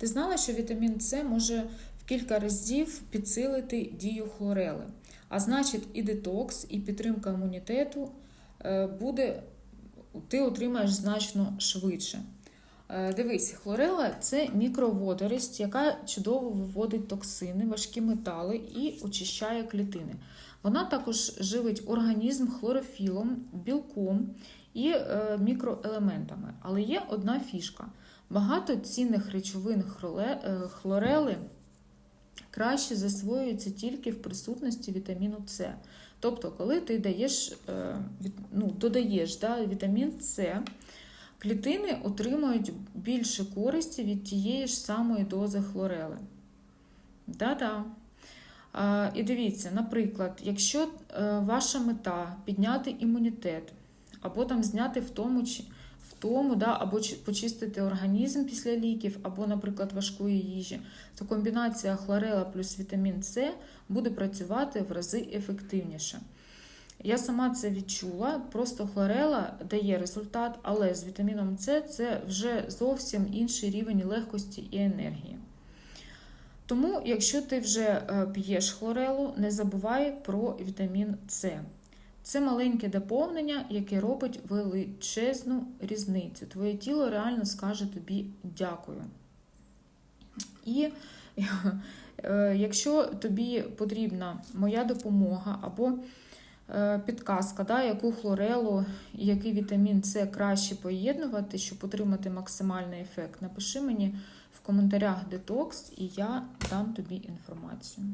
Ти знала, що вітамін С може в кілька разів підсилити дію хлорели. А значить, і детокс, і підтримка імунітету е, буде, ти отримаєш значно швидше. Е, Дивись, хлорела це мікроводорість, яка чудово виводить токсини, важкі метали і очищає клітини. Вона також живить організм хлорофілом, білком і е, мікроелементами. Але є одна фішка: багато цінних речовин е, хлорели краще засвоюються тільки в присутності вітаміну С. Тобто, коли ти даєш, ну, додаєш да, вітамін С, клітини отримують більше користі від тієї ж самої дози хлорели. Да-да. І дивіться, наприклад, якщо е, ваша мета підняти імунітет, або там зняти чи- втому да, або почистити організм після ліків, або, наприклад, важкої їжі, то комбінація хлорела плюс вітамін С буде працювати в рази ефективніше. Я сама це відчула, просто хлорела дає результат, але з вітаміном С це вже зовсім інший рівень легкості і енергії. Тому, якщо ти вже е, п'єш хлорелу, не забувай про вітамін С. Це маленьке доповнення, яке робить величезну різницю. Твоє тіло реально скаже тобі дякую. І е, якщо тобі потрібна моя допомога або підказка, да, яку хлорелу і який вітамін С краще поєднувати, щоб отримати максимальний ефект, напиши мені в коментарях детокс, і я дам тобі інформацію.